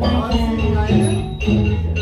温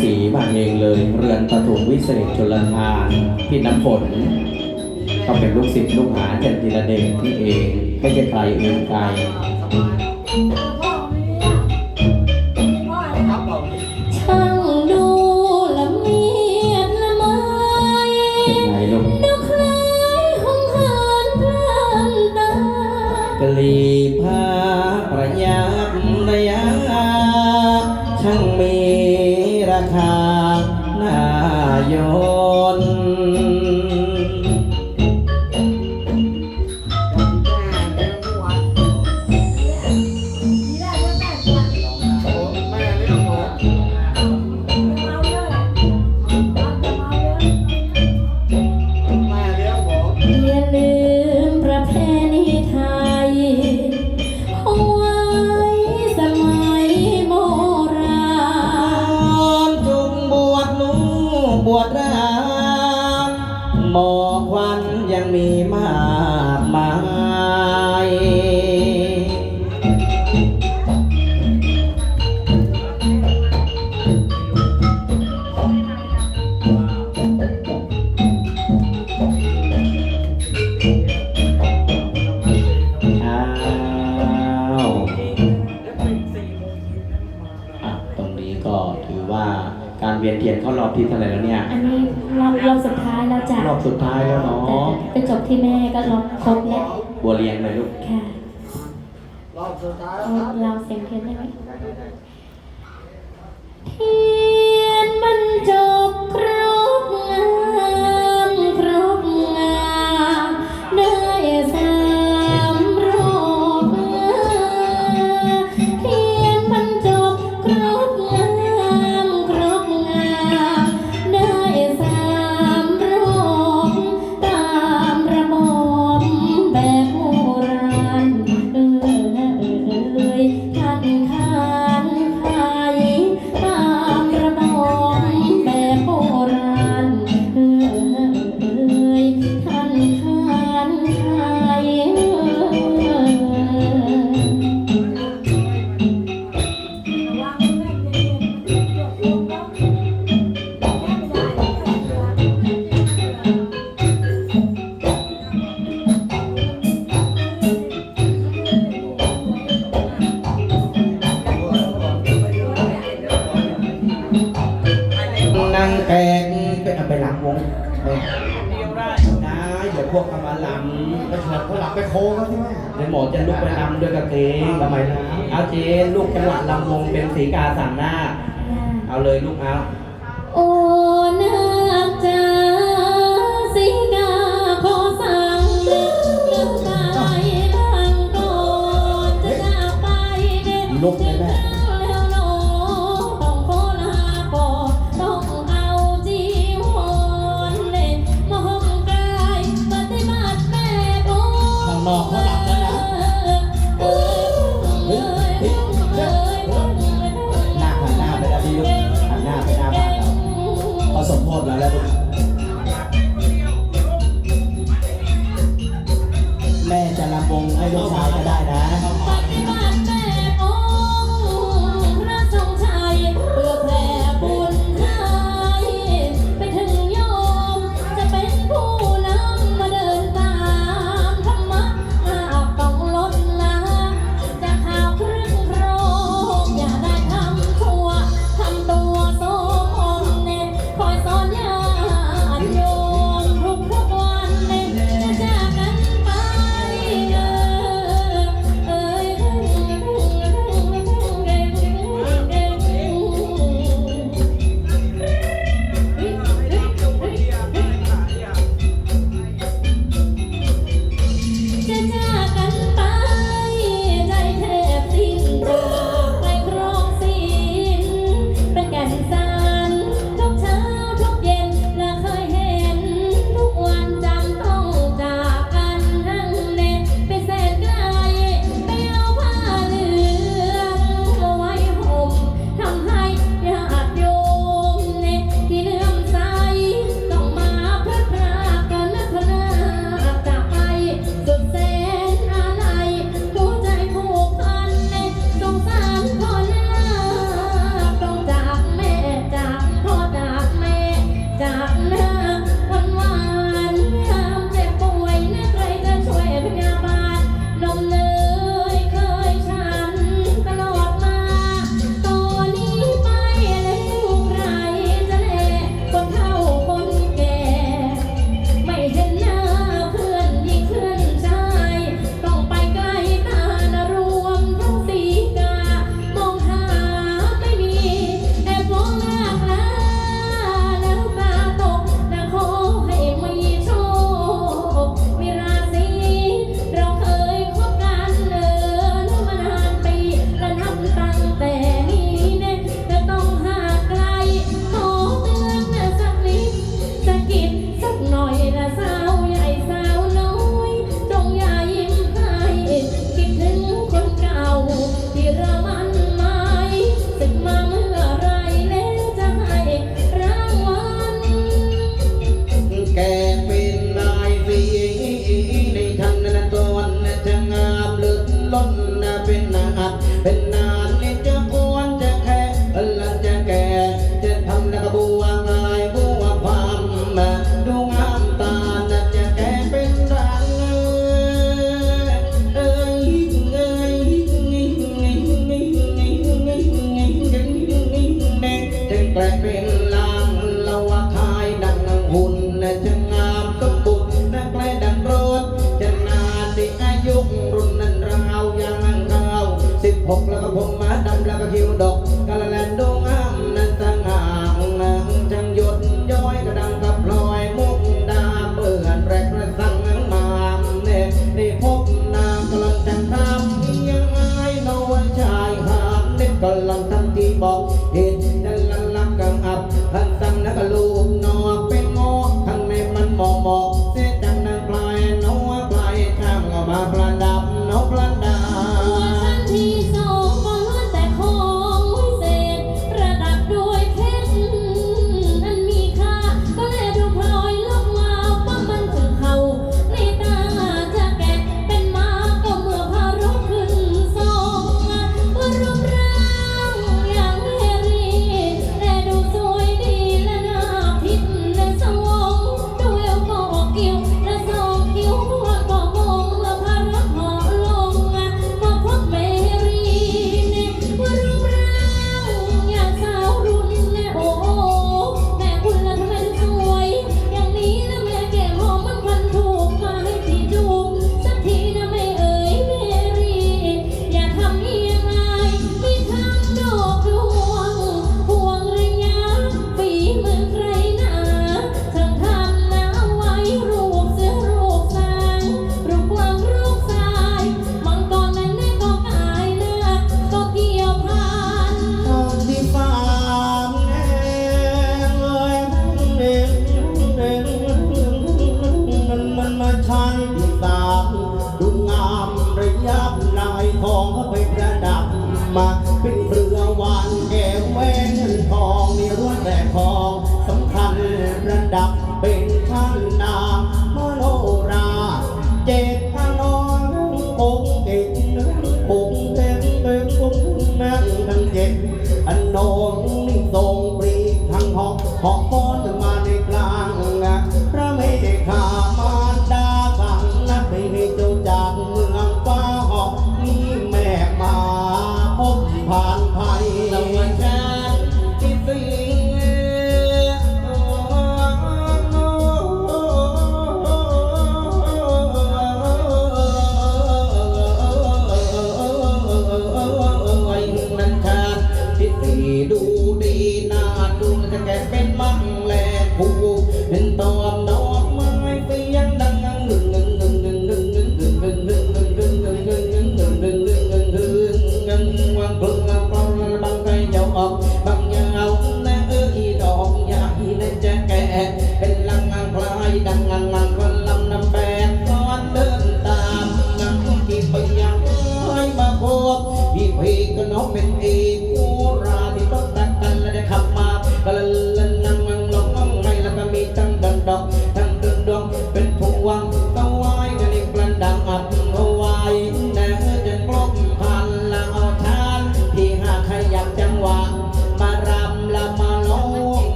สีบางเองเลย เรือนตะถุวิเศษชลทานพี่น้ำฝนก็เป็นลูกศิษย์ลูกหาเจนทีละเด็ชที่เองไม่ใช่ใครเองไกลช่าง สุดท้ายแล้วเนาะก็จบที่แม่ก็ลบครบแล้วบัวเรียงเลยลูกค่ะรอบสุดท้ายเราเสียงเทียนได้ไหมเทียนมันจบ ไปโคเขาใช่ไหมเลยหมอจะลุกไปรำด้วยกางเกงทำไมนะเอาเจนลูกจังหวะลำวงเป็นสีกาสามหน้า เอาเลยลูกเอาโอ้นาจ้าสีกาขอสั่งเลิกเลิกไก่จะไปเด็ด 吗 แปลงเป็นลางเละวะคายดังนังหุ่นและจะงามสมบุญนักแลดังรถจะนาดีอายุรุ่นนั้นเรายังเงาสิบหกแล้วก็ผมมาดำแล้วก็คิวดอก ก็ลังทำที่บอกเห็นด้าลังลังกังอับหันตั้งนักลูกนอเป็นงอข้างในมันมองมอง องก็ไปประดับมา เป็นเรือวานแก้วนเงินทองมีรวดแหลทองสำคัญประดับเป็นท่านนามโนราเจตพนอนองค์เอกองค์เต็มเต็มองค์นั่งดังเจ็ดอันนอง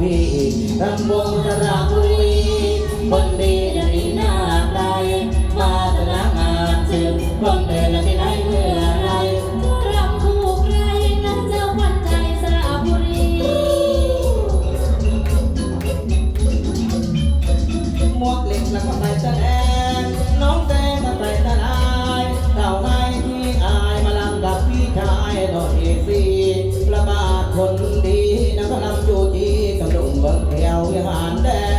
พี่รำวงรักรีย vẫn theo yên an đen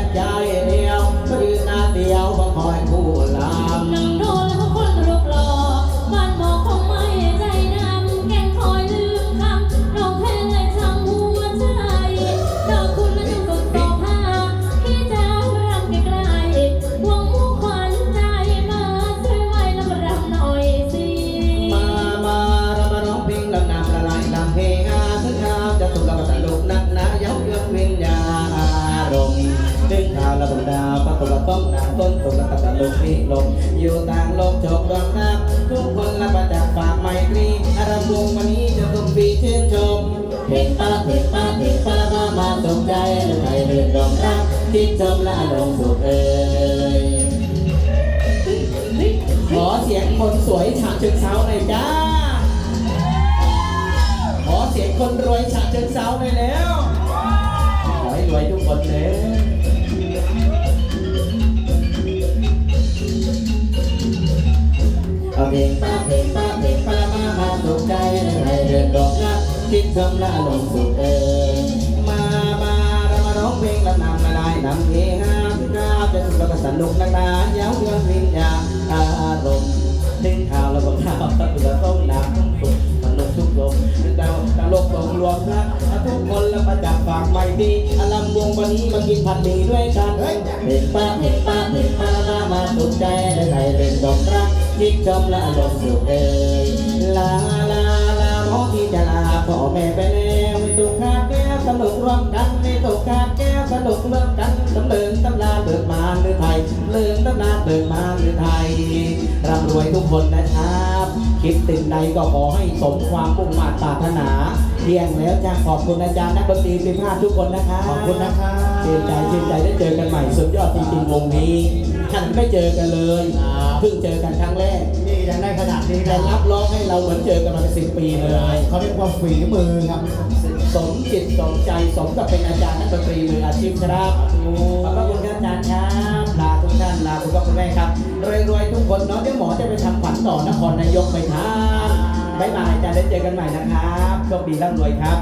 ที่จมละลงสุดเอยขอเสียงคนสวยฉะเชิงเซาหน่อยจ้า ขอเสียงคนรวยฉะเชิงเซาหน่อยแล้ว ขอให้รวยทุกคนเลยเอาเพลงป้าเพลงป้าเพลงป้ามามาสุขใจให้เดินดอกรักทิ้งทำละลงสุดเอ่ยาได้นำเฮฮาที่กาบจะสุขแล้วก็สนุกนักหนาเย้าเรื่องวิญญาณอารมณ์ถึงข่าวแล้วก็ข่าวตะเบือต้มน้ำสุขสนุกทุกลมถึงดาวตลกตรงรวมนะทุกคนแล้วมาจับฝากไม่ดีอารมณ์วงวันนี้มากินผัดหมี่ด้วยกันเห็นป้าเห็นป้าเห็นป้ามามาสุขใจได้ใจเล่นดอกรักยิ่งชมและลงสุขเอ่ยลาลาลาหมอที่จะลาพ่อแม่ไปแล้วไม่ตุกขาดแก้วสนุกร่วมกันไม่ตุกขาแก้วสนุกร่วมกันตำเลิงตำลาเบิกมาหรือไทยเลิงตำลาเบิกมาหรือไทยร่ำรวยทุกคนนะครับ คิดสิ่งใดก็ขอให้สมความมุ่งมั่นปรารถนาเที่ยงแล้วจะขอบคุณอาจารย์นักดนตรีสิบห้าทุกคนนะครับขอบคุณนะครับชื่นใจชื่นใจได้เจอกันใหม่สุดยอดจริงๆวงนี้ท่านไม่เจอกันเลยครับเพิ่งเจอกันครั้งแรกนี่ยังได้ขนาด มีการรับร้องให้เราเหมือนเจอกันมาเป็นสิบปีเลยเขาเรียกว่าฝีมือครับ สมจิตสมใจสมกับเป็นอาจารย์นักดนตรีมืออาชีพครับขอบพระคุณครับอาจารย์ครับลาทุกท่านลาคุณพ่อคุณแม่ครับรวยๆทุกคนเนาะเดี๋ยวหมอจะไปทำขวัญต่อนครนายกไปทานบ๊ายบายอาจารย์ได้เจอกันใหม่นะครับโชคดีร่ำรวยครับ